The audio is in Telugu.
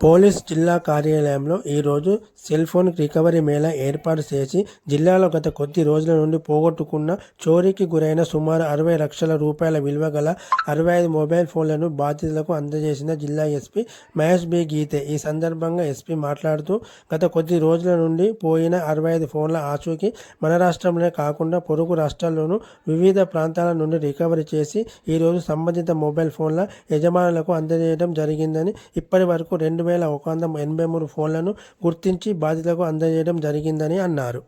పోలీస్ జిల్లా కార్యాలయంలో ఈరోజు సెల్ ఫోన్ రికవరీ మేళా ఏర్పాటు చేసి జిల్లాలో గత కొద్ది రోజుల నుండి పోగొట్టుకున్న చోరీకి గురైన సుమారు అరవై లక్షల రూపాయల విలువ గల అరవై ఐదు మొబైల్ ఫోన్లను బాధితులకు అందజేసిన జిల్లా ఎస్పీ మహేష్ బి. గీతే. ఈ సందర్భంగా ఎస్పీ మాట్లాడుతూ గత కొద్ది రోజుల నుండి పోయిన అరవై ఐదు ఫోన్ల ఆచూకీ మన రాష్ట్రంలోనే కాకుండా పొరుగు రాష్ట్రాల్లోనూ వివిధ ప్రాంతాల నుండి రికవరీ చేసి ఈరోజు సంబంధిత మొబైల్ ఫోన్ల యజమానులకు అందజేయడం జరిగిందని ఇప్పటి వరకు రెండు వేల ఒక వంద ఎనభై మూడు ఫోన్లను గుర్తించి బాధితులకు అందజేయడం జరిగిందని అన్నారు.